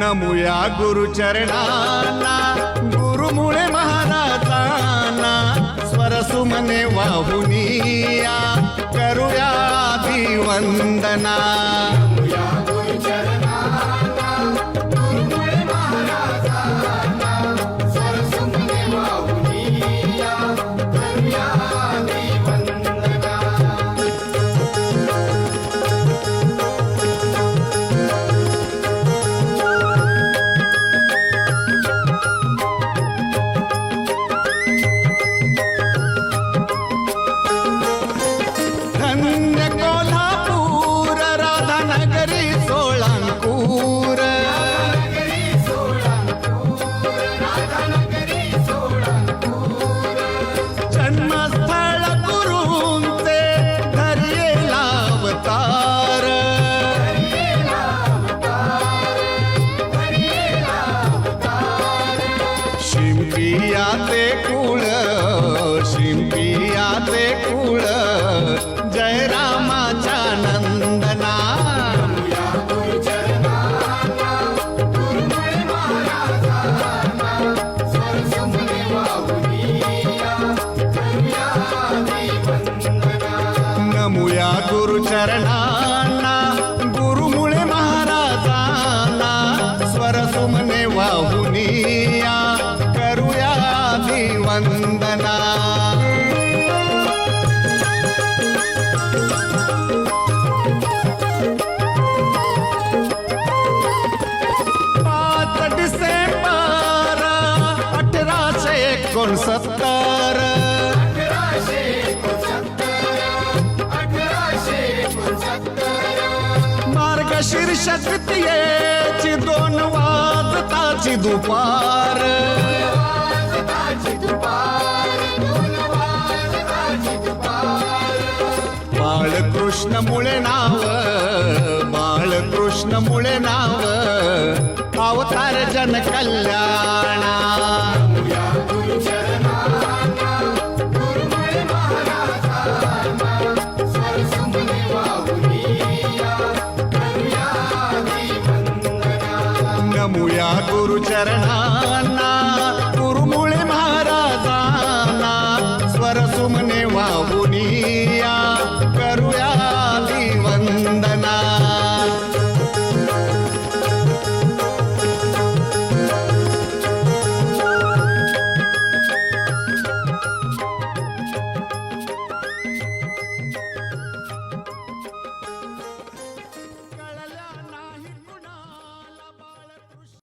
नमुया गुरुचरणांना गुरुमुळे महाराजांना स्वरसुमने वाहुनिया करूया वंदना धन्य अवतार. शिंपिया ते कुळ शिंपिया ते कुळ. चरणांना गुरुमुळे महाराजांना स्वरसुमने वाहुनिया करूया वंदना. पाच डिसेंबर अठराशे एकोणसत्तर. मार्गशीर्ष तृतीयेची दोन वाजताची दुपार. बाळकृष्ण मुळे नाव बाळकृष्ण मुळे नाव अवतार जन कल्याणा नमुया गुरुचरणांना.